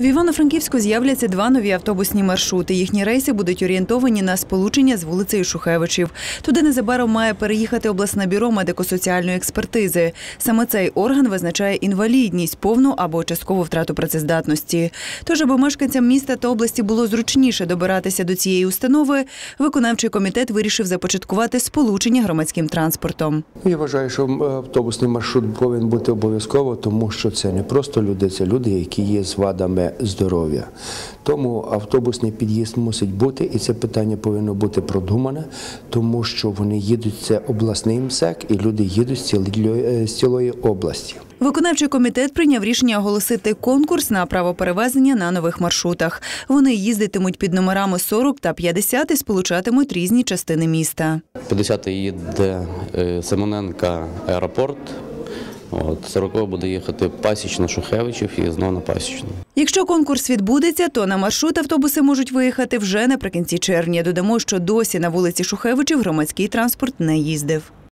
В Івано-Франківську з'являться два нові автобусні маршрути. Їхні рейси будуть орієнтовані на сполучення з вулицею Шухевичів. Туди незабаром має переїхати обласне бюро медико-соціальної експертизи. Саме цей орган визначає інвалідність, повну або часткову втрату працездатності. Тож, аби мешканцям міста та області було зручніше добиратися до цієї установи, виконавчий комітет вирішив започаткувати сполучення громадським транспортом. Я вважаю, що автобусний маршрут повинен бути обов'язково, тому що це не просто люди, це люди, які є з вадами здоров'я. Тому автобусний під'їзд мусить бути, і це питання повинно бути продумане, тому що вони їдуть це обласний МСЕК, і люди їдуть з цілої, е, з цілої області. Виконавчий комітет прийняв рішення оголосити конкурс на право перевезення на нових маршрутах. Вони їздитимуть під номерами 40 та 50 і сполучатимуть різні частини міста. 50 їде е, Симоненка аеропорт. От, 40 буде їхати пасічно Шухевичів і знову на Пасічну. Якщо конкурс відбудеться, то на маршрут автобуси можуть виїхати вже наприкінці червня. Додамо, що досі на вулиці Шухевичів громадський транспорт не їздив.